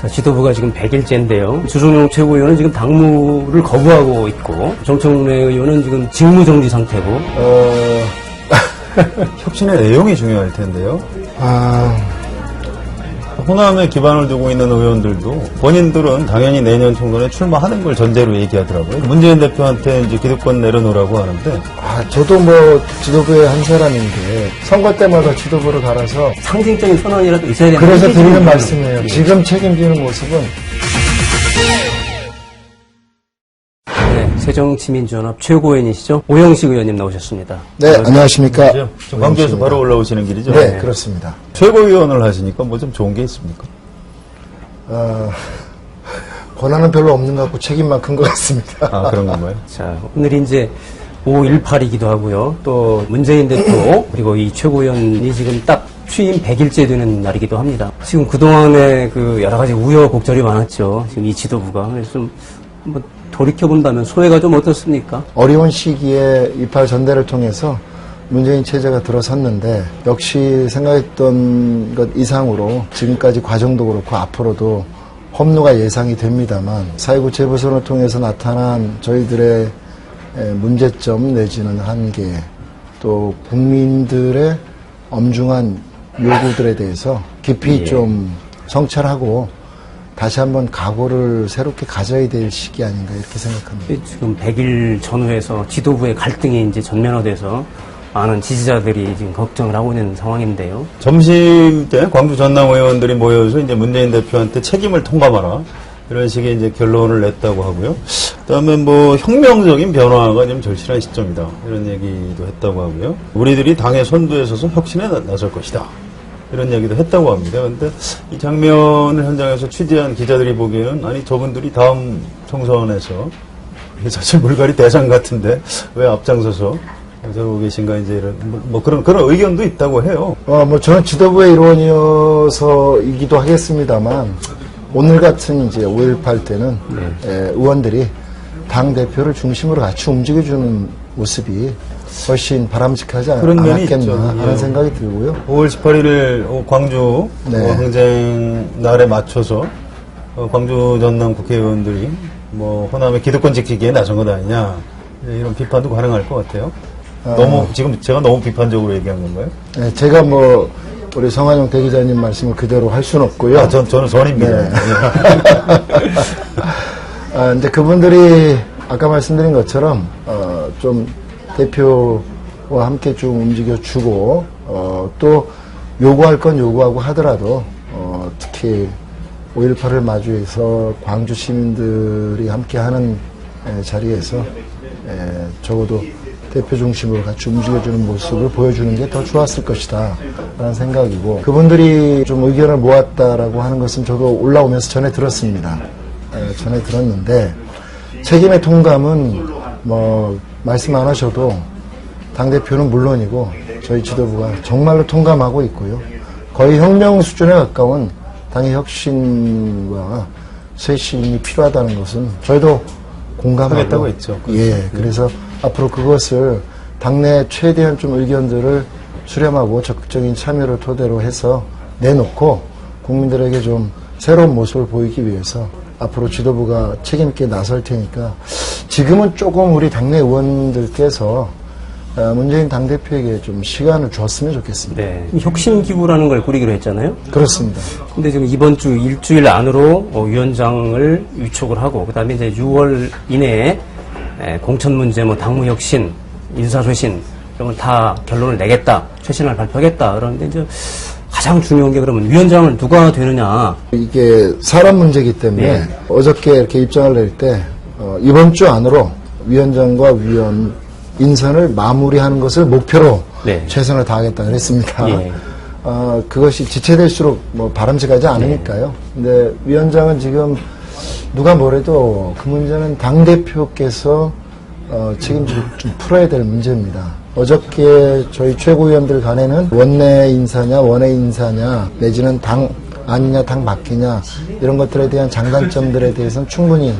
자, 지도부가 지금 100일째인데요. 주종용 최고위원은 지금 당무를 거부하고 있고, 정청래 의원은 지금 직무정지 상태고, 어, 혁신의 내용이 중요할 텐데요. 아, 호남에 기반을 두고 있는 의원들도 본인들은 당연히 내년 총선에 출마하는 걸 전제로 얘기하더라고요. 문재인 대표한테 이제 기득권 내려놓으라고 하는데 아, 저도 뭐 지도부의 한 사람인데 선거 때마다 지도부를 갈아서 상징적인 선언이라도 있어야 되는 그래서 게 드리는 말씀이에요. 예. 지금 책임지는 모습은 새정치민주연합 최고위원이시죠? 오영식 의원님 나오셨습니다. 네, 안녕하십니까? 지금 광주에서 바로 올라오시는 길이죠. 네, 그렇습니다. 최고위원을 하시니까 뭐 좀 좋은 게 있습니까? 어, 권한은 별로 없는 것 같고 책임만 큰 것 같습니다. 아 그런 건가요? 자, 오늘이 이제 5.18이기도 하고요. 또 문재인 대표 그리고 이 최고위원이 지금 딱 취임 100일째 되는 날이기도 합니다. 지금 그동안에 그 여러 가지 우여곡절이 많았죠. 지금 이 지도부가. 그래서 좀 한번 돌이켜본다면 소회가 좀 어떻습니까? 어려운 시기에 28 전대를 통해서 문재인 체제가 들어섰는데 역시 생각했던 것 이상으로 지금까지 과정도 그렇고 앞으로도 험로가 예상이 됩니다만 4.29 재보선을 통해서 나타난 저희들의 에, 문제점 내지는 한계 또 국민들의 엄중한 요구들에 대해서 깊이 예. 좀 성찰하고 다시 한번 각오를 새롭게 가져야 될 시기 아닌가 이렇게 생각합니다. 지금 100일 전후에서 지도부의 갈등이 이제 전면화돼서 많은 지지자들이 지금 걱정을 하고 있는 상황인데요. 점심 때 광주 전남 의원들이 모여서 이제 문재인 대표한테 책임을 통감하라 이런 식의 이제 결론을 냈다고 하고요. 그다음에 뭐 혁명적인 변화가 좀 절실한 시점이다 이런 얘기도 했다고 하고요. 우리들이 당의 선두에 서서 혁신에 나- 나설 것이다. 이런 얘기도 했다고 합니다. 그런데 이 장면을 현장에서 취재한 기자들이 보기에는 아니 저분들이 다음 총선에서 사실 물갈이 대상 같은데 왜 앞장서서 저러고 계신가 이제 이런 뭐, 뭐 그런 그런 의견도 있다고 해요. 어, 뭐 저는 지도부의 일원이어서이기도 하겠습니다만 오늘 같은 이제 5.18 때는 에, 의원들이 당 대표를 중심으로 같이 움직여주는 모습이 훨씬 바람직하지 않, 그런 면이 않았겠나 있죠. 하는 예. 생각이 들고요. 5월 18일 광주 네. 어, 항쟁 날에 맞춰서 어, 광주 전남 국회의원들이 뭐 호남의 기득권 지키기에 나선 것 아니냐 예, 이런 비판도 가능할 것 같아요. 너무 지금 제가 너무 비판적으로 얘기한 건가요? 예, 제가 뭐 우리 성한용 대기자님 말씀을 그대로 할 수는 없고요. 아, 전 저는 선입니다. 네. 예. 아, 근데 그분들이 아까 말씀드린 것처럼, 어, 좀 대표와 함께 좀 움직여주고, 어, 또 요구할 건 요구하고 하더라도, 어, 특히 5.18을 마주해서 광주 시민들이 함께 하는 에, 자리에서, 에, 적어도 대표 중심으로 같이 움직여주는 모습을 보여주는 게 더 좋았을 것이다. 라는 생각이고, 그분들이 좀 의견을 모았다라고 하는 것은 저도 올라오면서 전해 들었습니다. 에, 전해 들었는데, 책임의 통감은 뭐, 말씀 안 하셔도, 당대표는 물론이고, 저희 지도부가 정말로 통감하고 있고요. 거의 혁명 수준에 가까운 당의 혁신과 쇄신이 필요하다는 것은 저희도 공감하고 하겠다고 했죠. 예, 그래서 앞으로 그것을 당내 최대한 좀 의견들을 수렴하고 적극적인 참여를 토대로 해서 내놓고 국민들에게 좀 새로운 모습을 보이기 위해서 앞으로 지도부가 책임있게 나설 테니까 지금은 조금 우리 당내 의원들께서 어, 문재인 당대표에게 좀 시간을 줬으면 좋겠습니다. 네. 혁신 기구라는 걸 꾸리기로 했잖아요. 그렇습니다. 근데 지금 이번 주 일주일 안으로 어, 위원장을 위촉을 하고 그다음에 이제 6월 이내에 에, 공천 문제, 뭐 당무 혁신, 인사 쇄신 이런 걸 다 결론을 내겠다, 최신을 발표하겠다. 그러는데 이제 가장 중요한 게 그러면 위원장을 누가 되느냐. 이게 사람 문제이기 때문에 네. 어저께 이렇게 입장을 낼 때 어, 이번 주 안으로 위원장과 위원 인선을 마무리하는 것을 목표로 네. 최선을 다하겠다 그랬습니다. 예. 어, 그것이 지체될수록 뭐 바람직하지 않으니까요. 근데 위원장은 지금 누가 뭐래도 그 문제는 당 대표께서 어, 책임지고 좀 풀어야 될 문제입니다. 어저께 저희 최고위원들 간에는 원내 인사냐 원외 인사냐 내지는 당 아니냐 당 바뀌냐 이런 것들에 대한 장단점들에 대해서는 충분히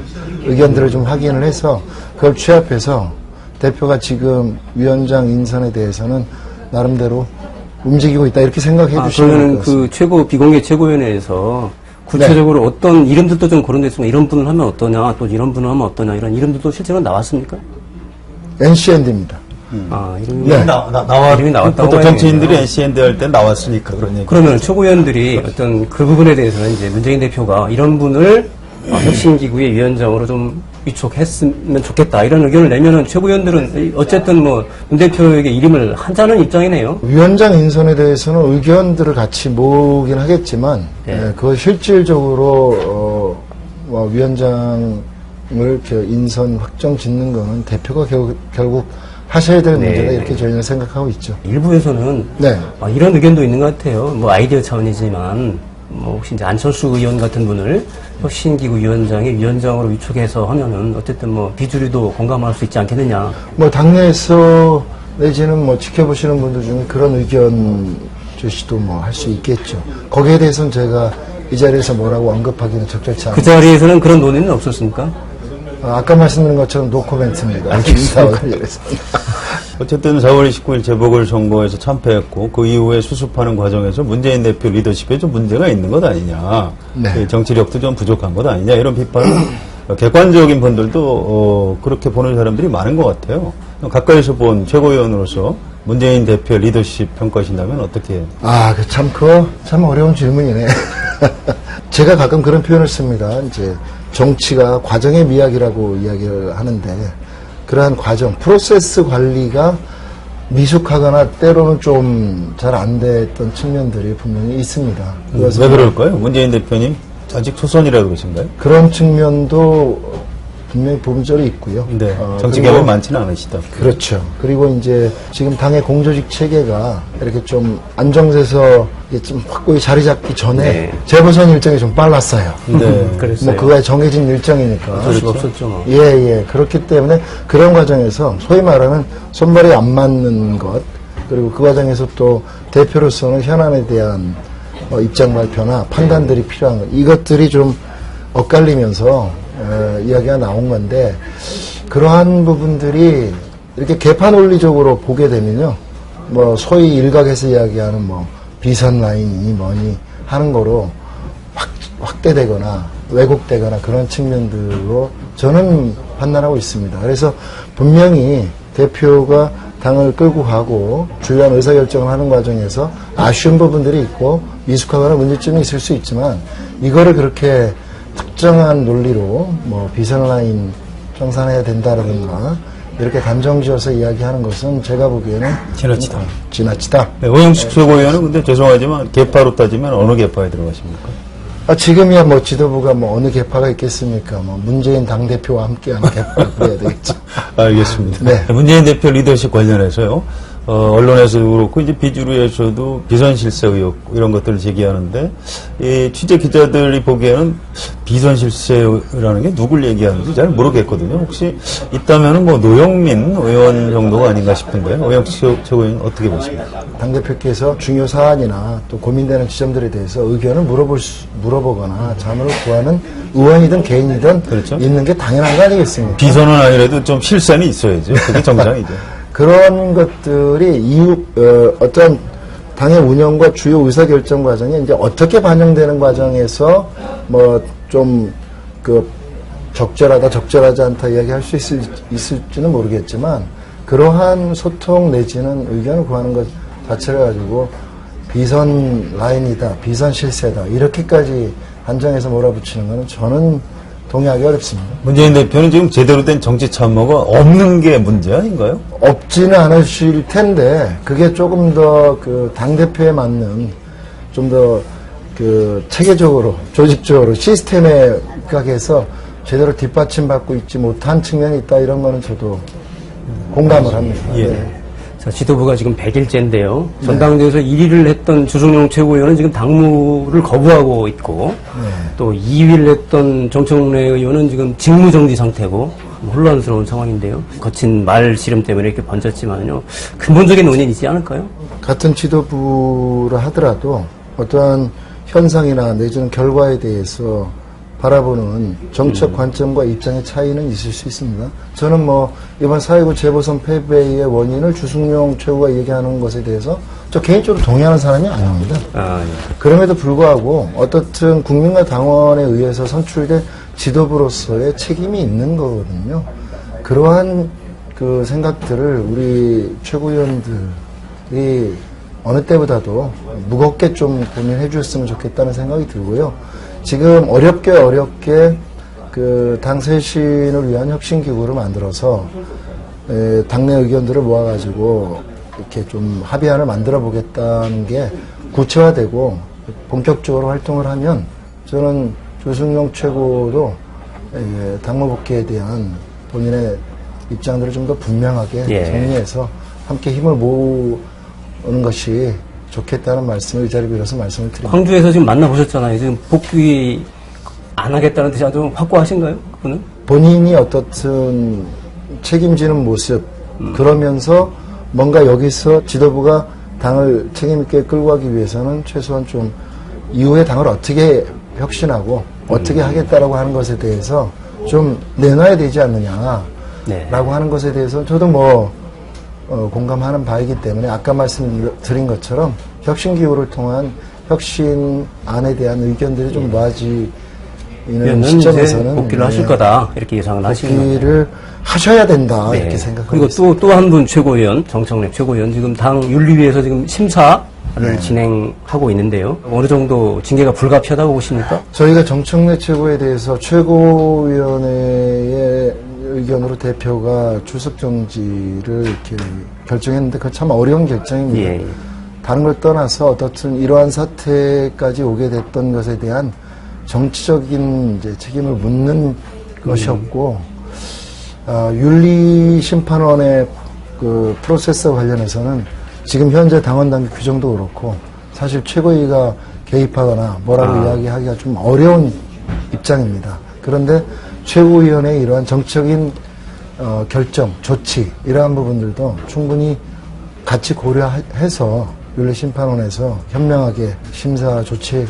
의견들을 좀 확인을 해서 그걸 취합해서 대표가 지금 위원장 인선에 대해서는 나름대로 움직이고 있다 이렇게 생각해 아, 주시면 될 그러면. 그 최고 비공개 최고위원회에서 구체적으로 어떤 이름들도 좀 거론됐으면 이런 분을 하면 어떠냐, 또 이런 분을 하면 어떠냐, 이런 이름들도 실제로 나왔습니까? NCND입니다. 아, 이름이. 네. 나, 나, 나와, 이름이 나왔다고 보통 정치인들이. NCND 할 때 나왔으니까 그런 얘기. 그러면 최고위원들이 어떤 그 부분에 대해서는 이제 문재인 대표가 이런 분을 어, 혁신기구의 위원장으로 좀 위촉했으면 좋겠다 이런 의견을 내면은 최고위원들은 어쨌든 뭐 문 대표에게 이름을 한자는 입장이네요. 위원장 인선에 대해서는 의견들을 같이 모으긴 하겠지만 예. 예, 그걸 실질적으로 어, 뭐 위원장을 저 인선 확정 짓는 거는 대표가 결국, 결국 하셔야 될 네. 문제다 이렇게 저희는 생각하고 있죠. 일부에서는 네. 아, 이런 의견도 있는 것 같아요. 뭐 아이디어 차원이지만 뭐 혹시 이제 안철수 의원 같은 분을 혁신기구 위원장의 위원장으로 위촉해서 하면은 어쨌든 뭐 비주류도 공감할 수 있지 않겠느냐. 뭐 당내에서 내지는 뭐 지켜보시는 분들 중에 그런 의견 제시도 뭐 할 수 있겠죠. 거기에 대해서는 제가 이 자리에서 뭐라고 언급하기는 적절치 그 않습니다. 자리에서는 그런 논의는 없었습니까? 아까 말씀드린 것처럼 노코멘트입니다. 알겠습니다. 어쨌든 4월 29일 재보궐선거에서 참패했고 그 이후에 수습하는 과정에서 문재인 대표 리더십에 좀 문제가 있는 것 아니냐. 네. 그 정치력도 좀 부족한 것 아니냐. 이런 비판을 객관적인 분들도 어, 그렇게 보는 사람들이 많은 것 같아요. 가까이서 본 최고위원으로서 문재인 대표 리더십 평가하신다면 어떻게 아, 그 참, 그거 참 어려운 질문이네. 제가 가끔 그런 표현을 씁니다. 이제 정치가 과정의 미학이라고 이야기를 하는데, 그러한 과정, 프로세스 관리가 미숙하거나 때로는 좀 잘 안 됐던 측면들이 분명히 있습니다. 그것은 왜 그럴까요? 문재인 대표님 아직 초선이라 그러신가요? 그런 측면도 분명히 부분적으로 있고요. 네. 어, 정치 경험이 많지는 않으시다. 그렇죠. 그리고 이제 지금 당의 공조직 체계가 이렇게 좀 안정돼서 이게 좀 확고히 자리 잡기 전에 네. 재보선 일정이 좀 빨랐어요. 네. 그랬어요. 뭐 그거에 정해진 일정이니까. 어쩔 수가 없었죠. 뭐. 예, 예. 그렇기 때문에 그런 과정에서 소위 말하는 손발이 안 맞는 것, 그리고 그 과정에서 또 대표로서는 현안에 대한 어, 입장 발표나 판단들이 필요한 것, 이것들이 좀 엇갈리면서 어, 이야기가 나온 건데, 그러한 부분들이 이렇게 개파 논리적으로 보게 되면요, 뭐 소위 일각에서 이야기하는 뭐 비선 라인이 뭐니 하는 거로 확, 확대되거나 왜곡되거나 그런 측면들로 저는 판단하고 있습니다. 그래서 분명히 대표가 당을 끌고 가고 주요한 의사결정을 하는 과정에서 아쉬운 부분들이 있고 미숙하거나 문제점이 있을 수 있지만 이거를 그렇게 특정한 논리로 뭐 비선 라인 청산해야 된다라든가 이렇게 감정지어서 이야기하는 것은 제가 보기에는 지나치다. 지나치다. 네, 오영식 최고위원은 근데 죄송하지만 개파로 따지면 어느 개파에 들어가십니까? 아, 지금이야 뭐 지도부가 뭐 어느 개파가 있겠습니까? 뭐 문재인 당 대표와 함께하는 개파를 그래야 되겠죠. 알겠습니다. 네. 문재인 대표 리더십 관련해서요. 어, 언론에서도 그렇고 이제 비주류에서도 비선 실세 의혹 이런 것들을 제기하는데 이 취재 기자들이 보기에는 비선 실세라는 게 누굴 얘기하는지 잘 모르겠거든요. 혹시 있다면은 뭐 노영민 의원 정도가 아닌가 싶은데요. 오영식 최고위원 어떻게 보십니까? 당 대표께서 중요 사안이나 또 고민되는 지점들에 대해서 의견을 물어볼 수, 물어보거나 자문을 구하는 의원이든 개인이든 그렇죠. 있는 게 당연한 거 아니겠습니까? 비선은 아니라도 좀 실세는 있어야죠. 그게 정상이죠. 그런 것들이 이후 어, 어떤 당의 운영과 주요 의사결정 과정에 이제 어떻게 반영되는 과정에서 뭐 좀 그 적절하다 적절하지 않다 이야기할 수 있을, 있을지는 모르겠지만 그러한 소통 내지는 의견을 구하는 것 자체를 가지고 비선 라인이다 비선 실세다 이렇게까지 한정해서 몰아붙이는 것은 저는 동의하기 어렵습니다. 문재인 대표는 지금 제대로 된 정치 참모가 없는 게 문제 아닌가요? 없지는 않으실 텐데 그게 조금 더 그 당 대표에 맞는 좀 더 그 체계적으로 조직적으로 시스템에 각해서 제대로 뒷받침받고 있지 못한 측면이 있다 이런 거는 저도 공감을 합니다. 예. 네. 자, 지도부가 지금 100일째인데요. 전당대회에서 1위를 했던 주승용 최고위원은 지금 당무를 거부하고 있고, 또 2위를 했던 정청래 의원은 지금 직무정지 상태고, 혼란스러운 상황인데요. 거친 말 씨름 때문에 이렇게 번졌지만요. 근본적인 원인이 있지 않을까요? 같은 지도부라 하더라도 어떠한 현상이나 내지는 결과에 대해서 바라보는 정책 관점과 입장의 차이는 있을 수 있습니다. 저는 뭐 이번 4.19 재보선 패배의 원인을 주승용 최고가 얘기하는 것에 대해서 저 개인적으로 동의하는 사람이 아닙니다. 아, 예. 그럼에도 불구하고 어떻든 국민과 당원에 의해서 선출된 지도부로서의 책임이 있는 거거든요. 그러한 그 생각들을 우리 최고위원들이 어느 때보다도 무겁게 좀 고민해 주셨으면 좋겠다는 생각이 들고요. 지금 어렵게 어렵게 그 당 쇄신을 위한 혁신기구를 만들어서 에, 당내 의견들을 모아가지고 이렇게 좀 합의안을 만들어 보겠다는 게 구체화되고 본격적으로 활동을 하면 저는 조승용 최고도 에, 당무 복귀에 대한 본인의 입장들을 좀 더 분명하게 예. 정리해서 함께 힘을 모으는 것이 좋겠다는 말씀을 이 자리 빌어서 말씀을 드립니다. 광주에서 지금 만나보셨잖아요. 지금 복귀 안 하겠다는 뜻이 아주 확고하신가요? 그분은? 본인이 어떻든 책임지는 모습 그러면서 뭔가 여기서 지도부가 당을 책임있게 끌고 가기 위해서는 최소한 좀 이후에 당을 어떻게 혁신하고 어떻게 하겠다라고 하는 것에 대해서 좀 내놔야 되지 않느냐라고 네. 하는 것에 대해서 저도 뭐 어, 공감하는 바이기 때문에 아까 말씀드린 것처럼 혁신기구를 통한 혁신안에 대한 의견들이 좀 모아지는 위원은 이제 시점에서는 복귀를 하실 네. 거다. 이렇게 예상을 하시는. 복귀를 하셔야 된다 네. 이렇게 생각하고 그리고. 또 또 한 분 최고위원 정청래 최고위원 지금 당 윤리위에서 지금 심사 를 네. 진행하고 있는데요. 어느 정도 징계가 불가피하다고 보십니까? 저희가 정청래 최고에 대해서 최고위원회의 의견으로 대표가 출석 정지를 이렇게 결정했는데 그건 참 어려운 결정입니다. 예. 예. 다른 걸 떠나서 어떻든 이러한 사태까지 오게 됐던 것에 대한 정치적인 이제 책임을 묻는 것이었고 아, 윤리심판원의 그 프로세스와 관련해서는 지금 현재 당원 당규 규정도 그렇고 사실 최고위가 개입하거나 뭐라고 아. 이야기하기가 좀 어려운 입장입니다. 그런데 최고위원회의 이러한 정치적인 어, 결정, 조치 이러한 부분들도 충분히 같이 고려해서 윤리심판원에서 현명하게 심사 조치해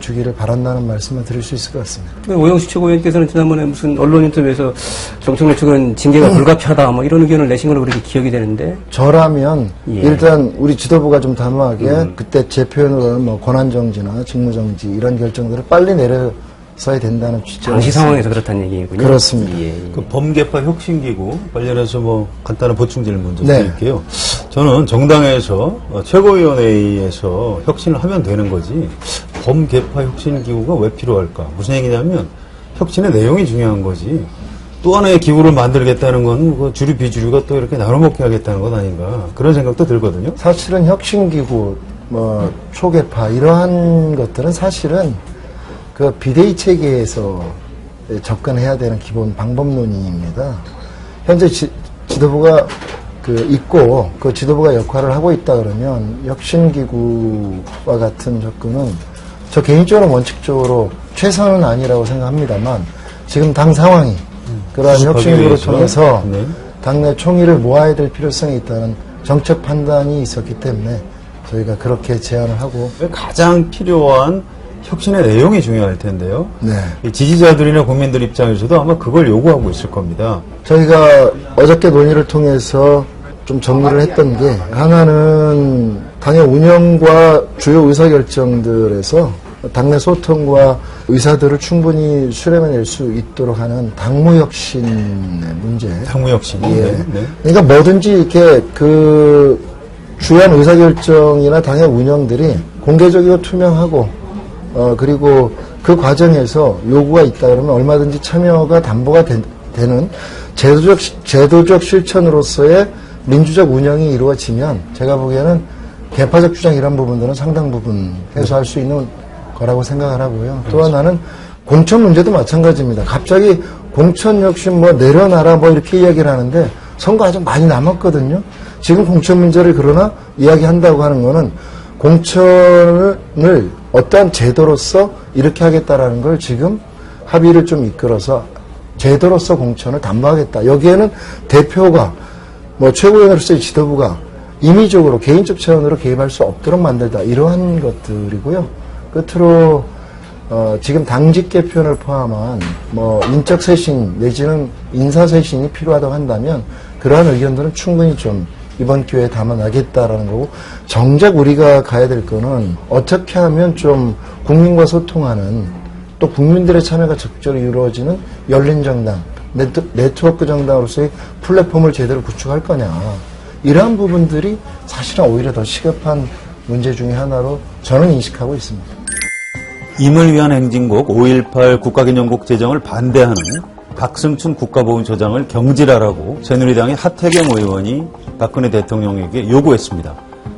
주기를 바란다는 말씀을 드릴 수 있을 것 같습니다. 그 오영식 최고위원께서는 지난번에 무슨 언론 인터뷰에서 정청래 측은 징계가 불가피하다 뭐 이런 의견을 내신 걸로 그렇게 기억이 되는데 저라면 예. 일단 우리 지도부가 좀 단호하게 그때 제 표현으로는 뭐 권한정지나 직무정지 이런 결정들을 빨리 내려 서야 된다는 취지. 당시 상황에서 그렇다는 얘기군요. 그렇습니다. 예, 예. 그 범개파 혁신기구 관련해서 뭐 간단한 보충 질문 좀 네. 드릴게요. 저는 정당에서 어, 최고위원회에서 혁신을 하면 되는 거지 범개파 혁신기구가 왜 필요할까? 무슨 얘기냐면 혁신의 내용이 중요한 거지. 또 하나의 기구를 만들겠다는 건 그 주류 비주류가 또 이렇게 나눠먹게 하겠다는 것 아닌가 그런 생각도 들거든요. 사실은 혁신기구, 뭐 초계파 이러한 것들은 사실은 그 비대위 체계에서 접근해야 되는 기본 방법론입니다. 현재 지, 지도부가 그 있고 그 지도부가 역할을 하고 있다 그러면 혁신기구와 같은 접근은 저 개인적으로 원칙적으로 최선은 아니라고 생각합니다만 지금 당 상황이 그러한 혁신기구를. 통해서 네. 당내 총의를 모아야 될 필요성이 있다는 정책 판단이 있었기 때문에 저희가 그렇게 제안을 하고 가장 필요한 혁신의 내용이 중요할 텐데요. 네. 이 지지자들이나 국민들 입장에서도 아마 그걸 요구하고 있을 겁니다. 저희가 어저께 논의를 통해서 좀 정리를 했던 게 하나는 당의 운영과 주요 의사결정들에서 당내 소통과 의사들을 충분히 수렴해낼 수 있도록 하는 당무혁신의 문제. 당무혁신. 예. 네. 네. 그러니까 뭐든지 이렇게 그 주요한 의사결정이나 당의 운영들이 공개적이고 투명하고 어 그리고 그 과정에서 요구가 있다 그러면 얼마든지 참여가 담보가 되, 는 제도적 시- 제도적 실천으로서의 민주적 운영이 이루어지면 제가 보기에는 개파적 주장 이런 부분들은 상당 부분 해소할 수 있는 거라고 생각을 하고요. 또 하나는 공천 문제도 마찬가지입니다. 갑자기 공천 역시 뭐 내려놔라 뭐 이렇게 이야기를 하는데 선거 아직 많이 남았거든요. 지금 공천 문제를 그러나 이야기한다고 하는 거는 공천을 어떠한 제도로서 이렇게 하겠다라는 걸 지금 합의를 좀 이끌어서 제도로서 공천을 담보하겠다. 여기에는 대표가 뭐 최고위원으로서의 지도부가 임의적으로 개인적 차원으로 개입할 수 없도록 만들다. 이러한 것들이고요. 끝으로 어, 지금 당직 개편을 포함한 뭐 인적 쇄신 내지는 인사 쇄신이 필요하다고 한다면 그러한 의견들은 충분히 좀 이번 기회에 담아나겠다라는 거고 정작 우리가 가야 될 거는 어떻게 하면 좀 국민과 소통하는 또 국민들의 참여가 적절히 이루어지는 열린 정당, 네트, 네트 워크 정당으로서의 플랫폼을 제대로 구축할 거냐. 이러한 부분들이 사실은 오히려 더 시급한 문제 중의 하나로 저는 인식하고 있습니다. 임을 위한 행진곡 5.18 국가기념곡 제정을 반대하는 박승춘 국가보훈처장을 경질하라고 새누리당의 하태경 의원이 박근혜 대통령에게 요구했습니다.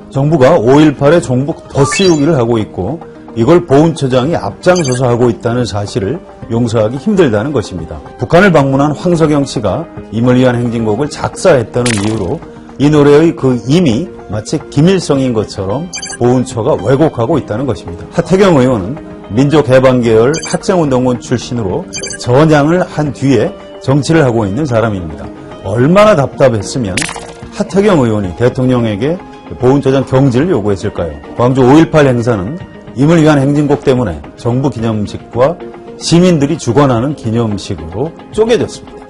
정부가 5.18의 종북 덧씌우기를 하고 있고 이걸 보훈처장이 앞장서서 하고 있다는 사실을 용서하기 힘들다는 것입니다. 북한을 방문한 황석영 씨가 임을 위한 행진곡을 작사했다는 이유로 이 노래의 그 임이 마치 김일성인 것처럼 보훈처가 왜곡하고 있다는 것입니다. 하태경 의원은 민족해방계열 학생운동원 출신으로 전향을 한 뒤에 정치를 하고 있는 사람입니다. 얼마나 답답했으면 하태경 의원이 대통령에게 보훈처장 경질을 요구했을까요? 광주 5.18 행사는 임을 위한 행진곡 때문에 정부 기념식과 시민들이 주관하는 기념식으로 쪼개졌습니다.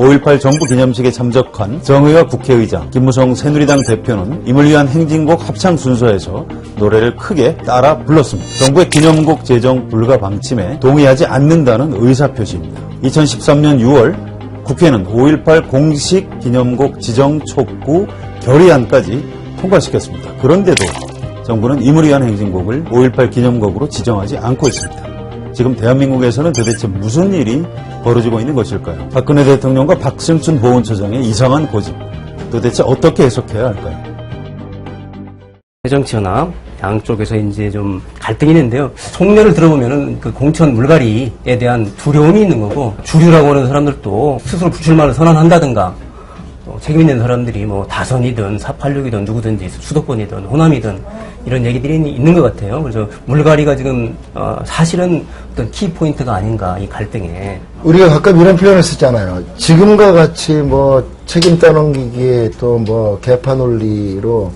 5.18 정부 기념식에 참석한 정의와 국회의장 김무성 새누리당 대표는 임을 위한 행진곡 합창 순서에서 노래를 크게 따라 불렀습니다. 정부의 기념곡 제정 불가 방침에 동의하지 않는다는 의사표시입니다. 2013년 6월 국회는 5.18 공식 기념곡 지정 촉구 결의안까지 통과시켰습니다. 그런데도 정부는 임을 위한 행진곡을 5.18 기념곡으로 지정하지 않고 있습니다. 지금 대한민국에서는 도대체 무슨 일이 벌어지고 있는 것일까요? 박근혜 대통령과 박승춘 보훈처장의 이상한 고집. 도대체 어떻게 해석해야 할까요? 새정치연합 양쪽에서 이제 좀 갈등이 있는데요. 속내를 들어보면은 그 공천 물갈이에 대한 두려움이 있는 거고 주류라고 하는 사람들도 스스로 불출마를 선언한다든가 또 책임 있는 사람들이 뭐 다선이든 486이든 누구든지 수도권이든 호남이든 이런 얘기들이 있는 것 같아요. 그래서 물갈이가 지금 어, 사실은 어떤 키 포인트가 아닌가 이 갈등에 우리가 가끔 이런 표현을 쓰잖아요. 지금과 같이 뭐 책임 떠넘기기에 또 뭐 개파 논리로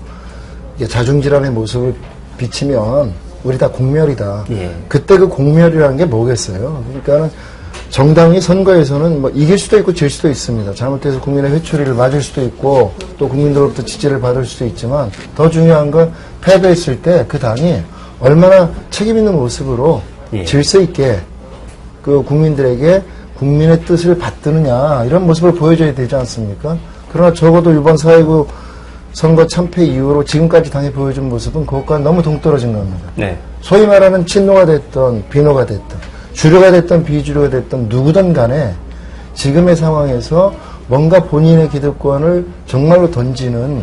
자중질환의 모습을 비치면 우리 다 공멸이다. 예. 그때 그 공멸이라는 게 뭐겠어요? 그러니까는 정당이 선거에서는 뭐 이길 수도 있고 질 수도 있습니다. 잘못해서 국민의 회초리를 맞을 수도 있고 또 국민들로부터 지지를 받을 수도 있지만 더 중요한 건 패배했을 때 그 당이 얼마나 책임 있는 모습으로 예. 질서 있게 그 국민들에게 국민의 뜻을 받드느냐 이런 모습을 보여줘야 되지 않습니까? 그러나 적어도 이번 4.19 선거 참패 이후로 지금까지 당이 보여준 모습은 그것과 너무 동떨어진 겁니다. 네. 소위 말하는 친노가 됐던 비노가 됐던 주류가 됐던 비주류가 됐던 누구든 간에 지금의 상황에서 뭔가 본인의 기득권을 정말로 던지는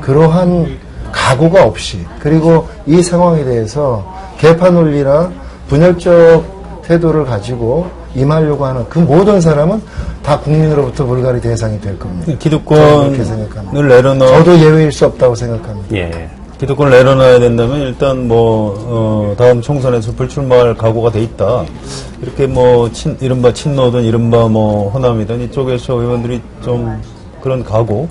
그러한 각오가 없이 그리고 이 상황에 대해서 개파 논리나 분열적 태도를 가지고 임하려고 하는 그 모든 사람은 다 국민으로부터 물갈이 대상이 될 겁니다. 기득권을 내려놓, 저도 예외일 수 없다고 생각합니다. 예. 기득권을 내려놔야 된다면 일단 뭐, 어, 다음 총선에서 불출마할 각오가 돼 있다. 이렇게 뭐, 친, 이른바 친노든 이른바 뭐, 호남이든 이쪽에서 의원들이 좀 그런 각오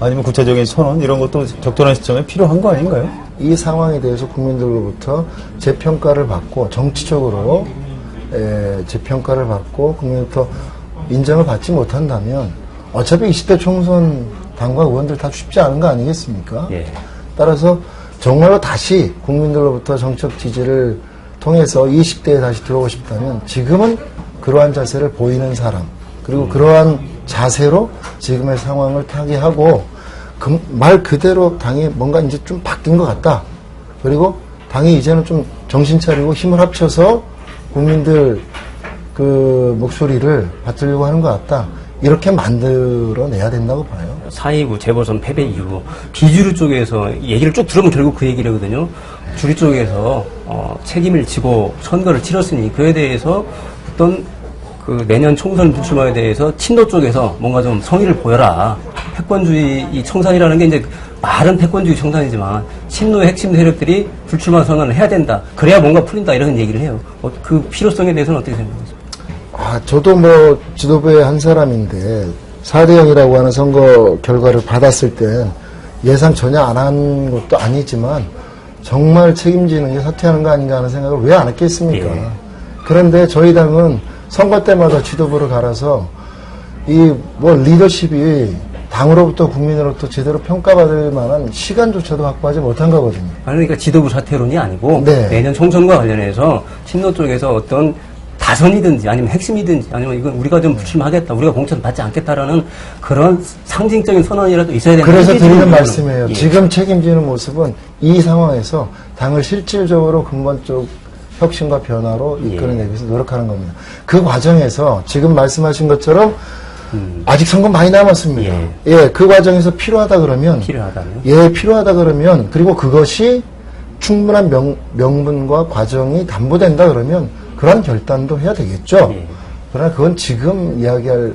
아니면 구체적인 선언 이런 것도 적절한 시점에 필요한 거 아닌가요? 이 상황에 대해서 국민들로부터 재평가를 받고 정치적으로 에, 재평가를 받고 국민으로부터 인정을 받지 못한다면 어차피 20대 총선 당과 의원들 다 쉽지 않은 거 아니겠습니까? 예. 따라서 정말로 다시 국민들로부터 정책 지지를 통해서 20대에 다시 들어오고 싶다면 지금은 그러한 자세를 보이는 사람 그리고 그러한 자세로 지금의 상황을 타개하고 그 말 그대로 당이 뭔가 이제 좀 바뀐 것 같다. 그리고 당이 이제는 좀 정신 차리고 힘을 합쳐서 국민들 그 목소리를 받들려고 하는 것 같다. 이렇게 만들어내야 된다고 봐요. 4.29 재보선 패배 이후 비주류 쪽에서 얘기를 쭉 들으면 결국 그 얘기를 하거든요. 주류 쪽에서 어, 책임을 지고 선거를 치렀으니 그에 대해서 어떤 그 내년 총선 불출마에 대해서 친노 쪽에서 뭔가 좀 성의를 보여라. 패권주의 이 청산이라는 게 이제 말은 패권주의 청산이지만 친노의 핵심 세력들이 불출마 선언을 해야 된다. 그래야 뭔가 풀린다 이런 얘기를 해요. 어, 그 필요성에 대해서는 어떻게 생각하세요? 아, 저도 뭐 지도부의 한 사람인데 4대 0이라고 하는 선거 결과를 받았을 때 예상 전혀 안 한 것도 아니지만 정말 책임지는 게 사퇴하는 거 아닌가 하는 생각을 왜 안 했겠습니까? 예. 그런데 저희 당은 선거 때마다 지도부를 갈아서 이 뭐 리더십이 당으로부터 국민으로부터 제대로 평가받을 만한 시간조차도 확보하지 못한 거거든요. 그러니까 지도부 사퇴론이 아니고 네. 내년 총선과 관련해서 친노 쪽에서 어떤 다선이든지 아니면 핵심이든지 아니면 이건 우리가 좀 불출마하겠다, 우리가 공천 받지 않겠다라는 그런 상징적인 선언이라도 있어야 된다. 그래서 드리는 말씀이에요. 예. 지금 책임지는 모습은 이 상황에서 당을 실질적으로 근본적 혁신과 변화로 예. 이끌어내기 위해서 노력하는 겁니다. 그 과정에서 지금 말씀하신 것처럼 아직 선거 많이 남았습니다. 예. 예, 그 과정에서 필요하다 그러면 필요하다면 예, 필요하다 그러면 그리고 그것이 충분한 명, 명분과 과정이 담보된다 그러면 그런 결단도 해야 되겠죠. 예. 그러나 그건 지금 이야기할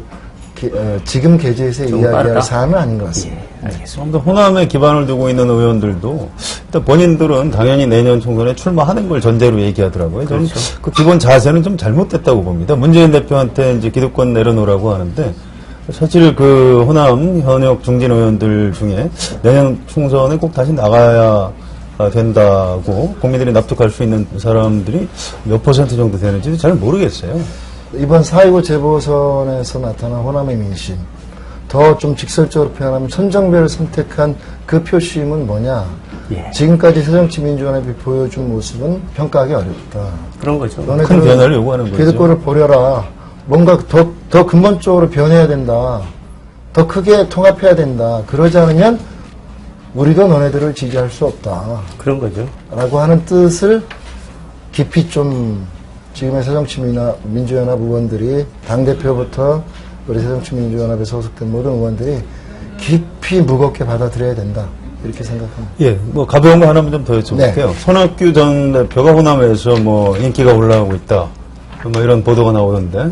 기- 어, 지금 계제에서 좀 이야기할 빠르다. 사안은 아닌 것 같습니다. 예, 알겠습니다. 좀 더 호남에 기반을 두고 있는 의원들도 일단 본인들은 당연히 내년 총선에 출마하는 걸 전제로 얘기하더라고요. 저는 그 기본 자세는 좀 잘못됐다고 봅니다. 문재인 대표한테 이제 기득권 내려놓으라고 하는데 사실 그 호남 현역 중진 의원들 중에 내년 총선에 꼭 다시 나가야 된다고 국민들이 납득할 수 있는 사람들이 몇 퍼센트 정도 되는지도 잘 모르겠어요. 이번 4.19 재보선에서 나타난 호남의 민심, 더 좀 직설적으로 표현하면 천정배를 선택한 그 표심은 뭐냐? 예. 지금까지 새정치민주연합이 보여준 모습은 평가하기 어렵다. 그런 거죠. 너네들은 변화를 요구하는 거죠. 기득권을 버려라. 뭔가 더, 더 근본적으로 변해야 된다. 더 크게 통합해야 된다. 그러지 않으면 우리도 너네들을 지지할 수 없다. 그런 거죠. 라고 하는 뜻을 깊이 좀 지금의 새정치민주연합 의원들이 당대표부터 우리 새정치민주연합에 소속된 모든 의원들이 깊이 무겁게 받아들여야 된다. 이렇게 생각합니다. 예, 뭐 가벼운 거 하나만 좀 더 여쭤볼게요. 네. 손학규 전 대표가 호남에서 뭐 인기가 올라가고 있다. 뭐 이런 보도가 나오던데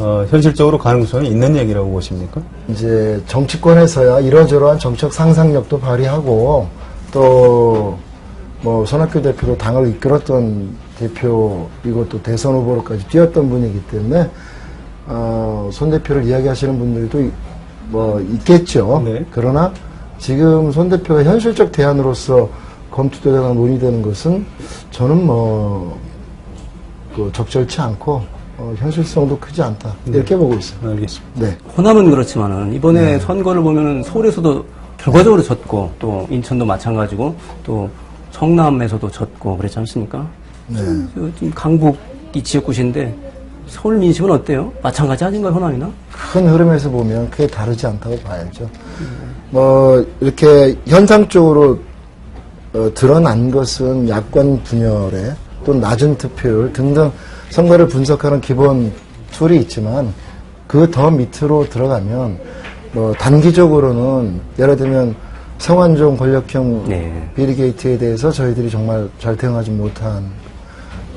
어, 현실적으로 가능성이 있는 얘기라고 보십니까? 이제 정치권에서야 이러저러한 정책 상상력도 발휘하고 또 뭐 손학규 대표도 당을 이끌었던 대표이고 또 대선 후보로까지 뛰었던 분이기 때문에 어, 손 대표를 이야기하시는 분들도 이- 뭐 있겠죠. 네. 그러나 지금 손 대표가 현실적 대안으로서 검토되거나 논의되는 것은 저는 뭐 그 적절치 않고 어, 현실성도 크지 않다 이렇게 보고 있어요. 알겠습니다. 네. 호남은 그렇지만은 이번에 선거를 보면은 서울에서도 결과적으로 졌고 또 인천도 마찬가지고 또 성남에서도 졌고 그랬지 않습니까? 네. 그 지금 강북 이 지역구신데 서울 민심은 어때요? 마찬가지 아닌가요, 호남이나? 큰 흐름에서 보면 크게 다르지 않다고 봐야죠. 뭐 이렇게 현상적으로 어, 드러난 것은 야권 분열에 또 낮은 투표율 등등 선거를 분석하는 기본 툴이 있지만 그 더 밑으로 들어가면 뭐 단기적으로는 예를 들면 성완종 권력형 네. 비리 게이트에 대해서 저희들이 정말 잘 대응하지 못한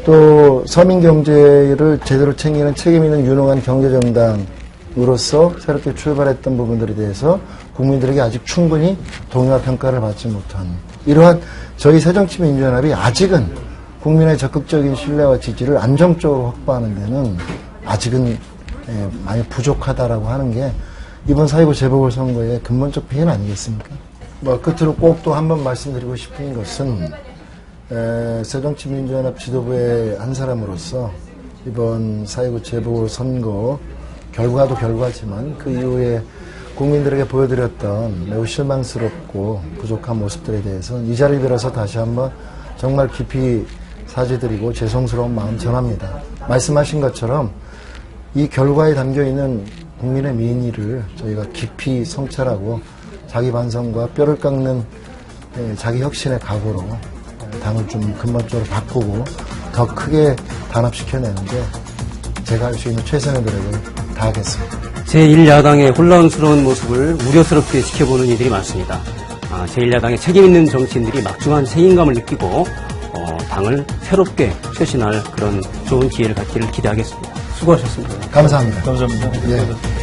또 서민 경제를 제대로 챙기는 책임 있는 유능한 경제정당으로서 새롭게 출발했던 부분들에 대해서 국민들에게 아직 충분히 동의와 평가를 받지 못한 이러한 저희 새정치민주연합이 아직은 국민의 적극적인 신뢰와 지지를 안정적으로 확보하는 데는 아직은 예, 많이 부족하다라고 하는 게 이번 4.19 재보궐선거의 근본적 비인 아니겠습니까? 뭐 끝으로 꼭 또 한 번 말씀드리고 싶은 것은 에, 새정치민주연합 지도부의 한 사람으로서 이번 4.19 재보궐선거 결과도 결과지만 그 이후에 국민들에게 보여드렸던 매우 실망스럽고 부족한 모습들에 대해서는 이 자리를 빌어서 다시 한번 정말 깊이 사죄드리고 죄송스러운 마음 전합니다. 말씀하신 것처럼 이 결과에 담겨 있는 국민의 민의를 저희가 깊이 성찰하고 자기 반성과 뼈를 깎는 예, 자기 혁신의 각오로 당을 좀 근본적으로 바꾸고 더 크게 단합시켜내는데 제가 할 수 있는 최선의 노력을 다하겠습니다. 제1야당의 혼란스러운 모습을 우려스럽게 지켜보는 이들이 많습니다. 아, 제1야당의 책임있는 정치인들이 막중한 책임감을 느끼고 어, 당을 새롭게 쇄신할 그런 좋은 기회를 갖기를 기대하겠습니다. 수고하셨습니다. 감사합니다. 감사합니다. 예.